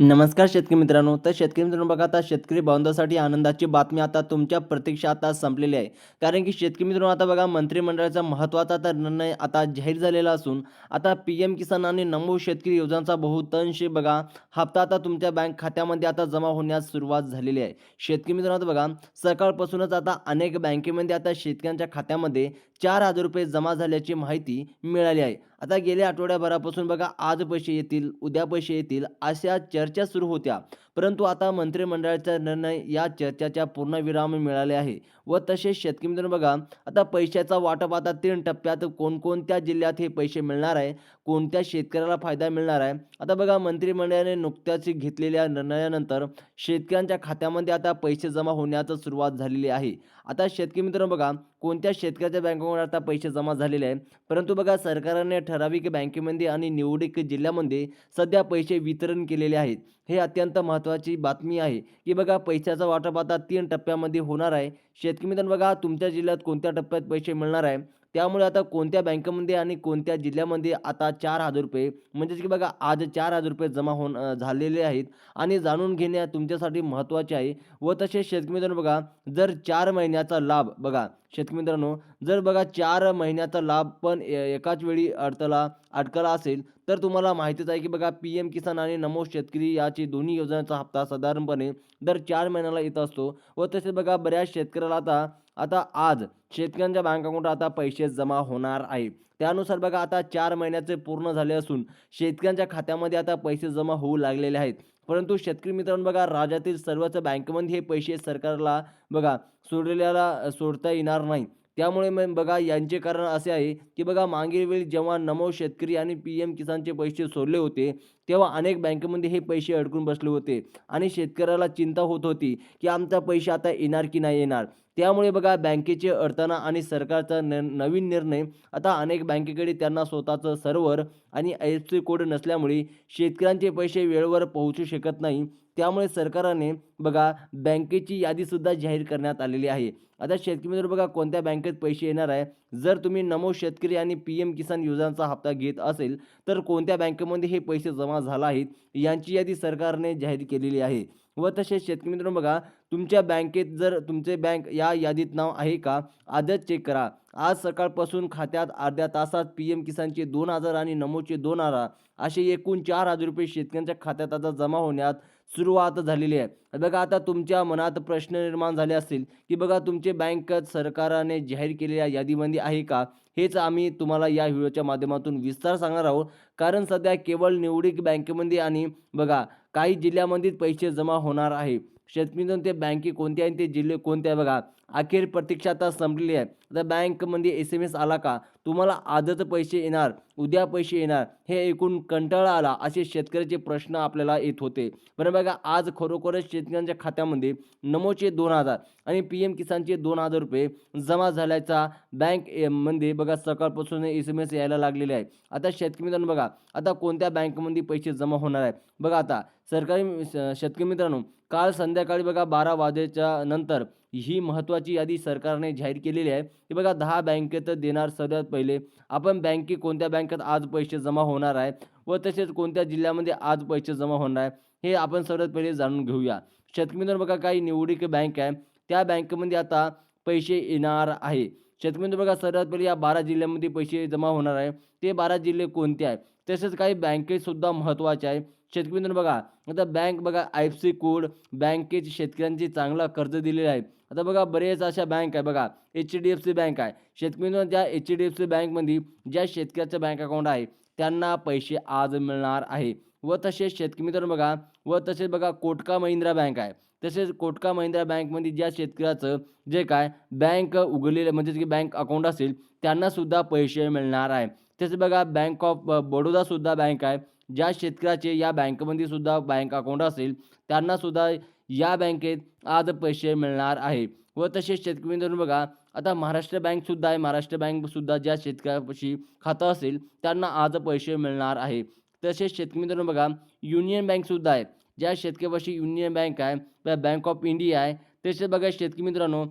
नमस्कार शेतकरी मित्रांनो. तर शेतकरी मित्रांनो बघा आता शेतकरी बांधवासाठी आनंदाची बातमी आता तुमच्या प्रतीक्षा आता संपलेली आहे. कारण की शेतकरी मित्रांनो आता बघा मंत्रिमंडळाचा महत्त्वाचा तर निर्णय आता जाहीर झालेला असून आता पी एम किसान आणि नमो शेतकरी योजनांचा बहुतांश बघा हप्ता आता तुमच्या बँक खात्यामध्ये आता जमा होण्यास सुरुवात झालेली आहे. शेतकरी मित्रांनो आता बघा सकाळपासूनच आता अनेक बँकेमध्ये आता शेतकऱ्यांच्या खात्यामध्ये चार हजार रुपये जमा झाल्याची माहिती मिळाली आहे. आता गेल्या आठवड्याभरापासून बघा आज पैसे येतील उद्या पैसे येतील अशा चर्चा सुरू होत्या. परंतु आता मंत्रिमंडळाचा निर्णय या चर्चेच्या पूर्णविराम मिळाले आहे व तसेच शेतकरी मित्रांनो बघा आता पैशाचा वाटप आता तीन टप्प्यात कोणकोणत्या जिल्ह्यात हे पैसे मिळणार आहे कोणत्या शेतकऱ्याला फायदा मिळणार आहे? आता बघा मंत्रिमंडळाने नुकत्याच घेतलेल्या निर्णयानंतर शेतकऱ्यांच्या खात्यामध्ये आता पैसे जमा होण्याचं सुरुवात झालेली आहे. आता शेतकरी मित्रांनो बघा कोणत्या शेतकऱ्याच्या बँकेमध्ये आता पैसे जमा झालेले आहे? परंतु बघा सरकारने ठराविक बँकेमध्ये आणि निवडक जिल्ह्यामध्ये सध्या पैसे वितरण केलेले आहेत. हे अत्यंत महत्त्वाची बातमी आहे की बघा पैशाचा वाटप आता तीन टप्प्यामध्ये होणार आहे. शेतकरी मित्रांनो बघा तुमच्या जिल्ह्यात कोणत्या टप्प्यात पैसे मिळणार आहे? त्यामुळे आता कोणत्या बँकेमध्ये आणि कोणत्या जिल्ह्यामध्ये आता चार हजार रुपये म्हणजेच की बघा आज चार हजार रुपये जमा होऊन झालेले आहेत. आणि जाणून घेणे तुमच्यासाठी महत्त्वाचे आहे व तसेच शेतकरी मित्रांनो बघा जर चार महिन्याचा लाभ बघा शेतकरी मित्रांनो जर बघा चार महिन्याचा लाभ पण ए- एकाच वेळी अडतला अडकला असेल तर तुम्हाला माहितीच आहे की बघा पी एम किसान आणि नमो शेतकरी याची दोन्ही योजनांचा हप्ता साधारणपणे दर चार महिन्याला येत असतो. व तसेच बघा बऱ्याच शेतकऱ्याला आता आता आज शेतकऱ्यांच्या बँक अकाउंट आता पैसे जमा होणार आहे. त्यानुसार बघा आता चार महिन्याचे पूर्ण झाले असून शेतकऱ्यांच्या खात्यामध्ये आता पैसे जमा होऊ लागलेले आहेत. परंतु शेतकरी मित्रांनो बघा राज्यातील सर्वच बँकेमध्ये हे पैसे सरकारला बघा सोडलेल्याला सोडता येणार नाही. त्यामुळे मग बघा यांचे कारण असे आहे की बघा मागील वेळी जेव्हा नमो शेतकरी आणि पी एम किसानचे पैसे सोडले होते तेव्हा अनेक बँकेमध्ये हे पैसे अडकून बसले होते आणि शेतकऱ्याला चिंता होत होती की आमचा पैसे आता येणार की नाही येणार. त्यामुळे बघा बँकेचे अडचणा आणि सरकारचा न नवीन निर्णय आता अनेक बँकेकडे त्यांना स्वतःचं सर्व्हर आणि आय एफ सी कोड नसल्यामुळे शेतकऱ्यांचे पैसे वेळेवर पोहोचू शकत नाही. त्यामुळे सरकारने बघा बँकेची यादीसुद्धा जाहीर करण्यात आलेली आहे. आता शेतकरी मित्र बघा कोणत्या बँकेत पैसे येणार आहे? जर तुम्ही नमो शेतकरी आणि पी एम किसान योजनांचा हप्ता घेत असेल तर कोणत्या बँकेमध्ये हे पैसे जमा झाला आहे. यांची यादी सरकारने जाहीर केलेली आहे. व तसेच शेतकरी मित्रांनो बघा तुमच्या बँकेत जर तुमचे बँक या यादीत नाव आहे का आजच चेक करा. आज सकाळपासून खात्यात अर्ध्या तासात पी एम किसानचे दोन हजार आणि नमोचे दोन हजार असे एकूण चार हजार रुपये शेतकऱ्यांच्या खात्यात आता जमा होण्यात सुरुवात झालेली आहे. बघा आता तुमच्या मनात प्रश्न निर्माण झाले असतील की बघा तुमचे बँक सरकारने जाहीर केलेल्या यादीमध्ये आहे का? हेच आम्ही तुम्हाला या व्हिडिओच्या माध्यमातून विस्तार सांगणार आहोत. कारण सध्या केवळ निवडक बँकेमध्ये आणि बघा काही जिल्ह्यामध्ये पैसे जमा होणार आहे. शेतकरी ते बँके कोणत्या आणि ते जिल्हे कोणते आहे बघा. अखेर प्रतीक्षा आता संपलेली आहे. आता बँकमध्ये एस एम एस आला का? तुम्हाला आजच पैसे येणार उद्या पैसे येणार. हे ऐकून कंटाळा आला असे शेतकऱ्याचे प्रश्न आपल्याला येत होते. बरं बघा आज खरोखरच शेतकऱ्यांच्या खात्यामध्ये नमोचे दोन हजार आणि पी एम किसानचे दोन हजार रुपये जमा झाल्याचा बँकमध्ये बघा सकाळपासून एस एम एस यायला लागलेले आहे. आता शेतकरी मित्रांनो बघा आता कोणत्या बँकमध्ये पैसे जमा होणार आहेत? बघा आता सरकारी शेतकरी मित्रांनो काल संध्याकाळी बघा बारा वाजेच्या नंतर ही महत्त्वाची यादी सरकारने जाहीर केलेली आहे. की बघा दहा बँकेत देणार सर्वात पहिले. आपण बँके कोणत्या बँकेत आज पैसे जमा होणार आहे व तसेच कोणत्या जिल्ह्यामध्ये आज पैसे जमा होणार आहे हे आपण सर्वात पहिले जाणून घेऊया. शेतकरी मित्रांनो बघा काही निवडक बँक आहे. त्या बँकेमध्ये आता पैसे येणार आहे. शेतकरी बघा सर्वात पहिले या बारा जिल्ह्यामध्ये पैसे जमा होणार आहे. ते बारा जिल्हे कोणते आहे तसेच काही बँकेसुद्धा महत्त्वाचे आहे. शेतकरी मित्रांनो बघा आता बँक बघा आय एफ सी कोड बँकेचे शेतकऱ्यांची चांगला कर्ज दिलेलं आहे. आता बघा बरेच अशा बँक आहे बघा H D F C bank आहे. शेतकरी मित्रांनो त्या एच डी एफ सी बँकमध्ये ज्या शेतकऱ्याचं बँक अकाउंट आहे त्यांना पैसे आज मिळणार आहे. व तसेच शेतकरी मित्रांनो बघा व तसेच बघा कोटका महिंद्रा बँक आहे. तसेच कोटका महिंद्रा बँकमध्ये ज्या शेतकऱ्याचं जे काय बँक उघडलेलं म्हणजेच की बँक अकाउंट असेल त्यांनासुद्धा पैसे मिळणार आहे. तसेच बघा बँक ऑफ बडोदासुद्धा बँक आहे. ज्या शेतकऱ्याचे या बँकेमध्ये सुद्धा बँक अकाउंट असेल त्यांनासुद्धा या बँकेत आज पैसे मिळणार आहे. व तसेच शेतकरी धरून बघा आता महाराष्ट्र बँकसुद्धा आहे. महाराष्ट्र बँकसुद्धा ज्या शेतकऱ्यापाशी खातं असेल त्यांना आज पैसे मिळणार आहे. तसेच शेतकरी मित्रांनो बघा युनियन बँकसुद्धा आहे. ज्या शेतकऱ्यापाशी युनियन बँक आहे बँक ऑफ इंडिया आहे तसेच बघा शेतकरी मित्रांनो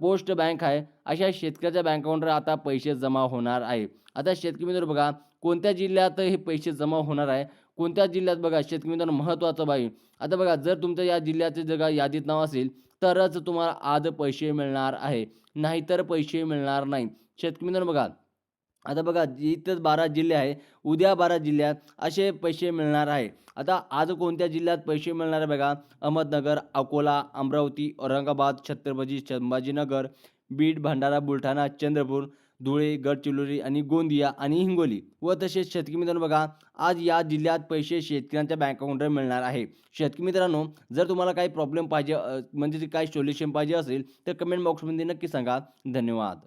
पोस्ट बँक आहे अशा शेतकऱ्याच्या बँक अकाउंटवर आता पैसे जमा होणार आहे. आता शेतकरी मित्रांनो बघा कोणत्या जिल्ह्यात हे पैसे जमा होणार आहे? कोणत्या जिल्ह्यात बघा शेतकरी मित्रांनो महत्त्वाचं बाई? आता बघा जर तुमच्या या जिल्ह्याचे जगा यादीत नाव असेल तरच तुम्हाला आज पैसे मिळणार आहे. नाहीतर पैसे मिळणार नाही. शेतकरी मित्रांनो बघा आता बघा इथंच बारा जिल्हे आहे उद्या बारा जिल्ह्यात असे पैसे मिळणार आहे. आता आज कोणत्या जिल्ह्यात पैसे मिळणार आहे बघा? अहमदनगर अकोला अमरावती औरंगाबाद छत्रपती संभाजीनगर बीड भंडारा बुलढाणा चंद्रपूर धुळे गडचिरोली आणि गोंदिया आणि हिंगोली. व तसेच शेतकरी मित्रांनो बघा आज या जिल्ह्यात पैसे शेतकऱ्यांच्या बँक अकाउंटवर मिळणार आहे. शेतकरी मित्रांनो जर तुम्हाला काही प्रॉब्लेम पाहिजे म्हणजे काही सोल्युशन पाहिजे असेल तर कमेंट बॉक्समध्ये नक्की सांगा. धन्यवाद.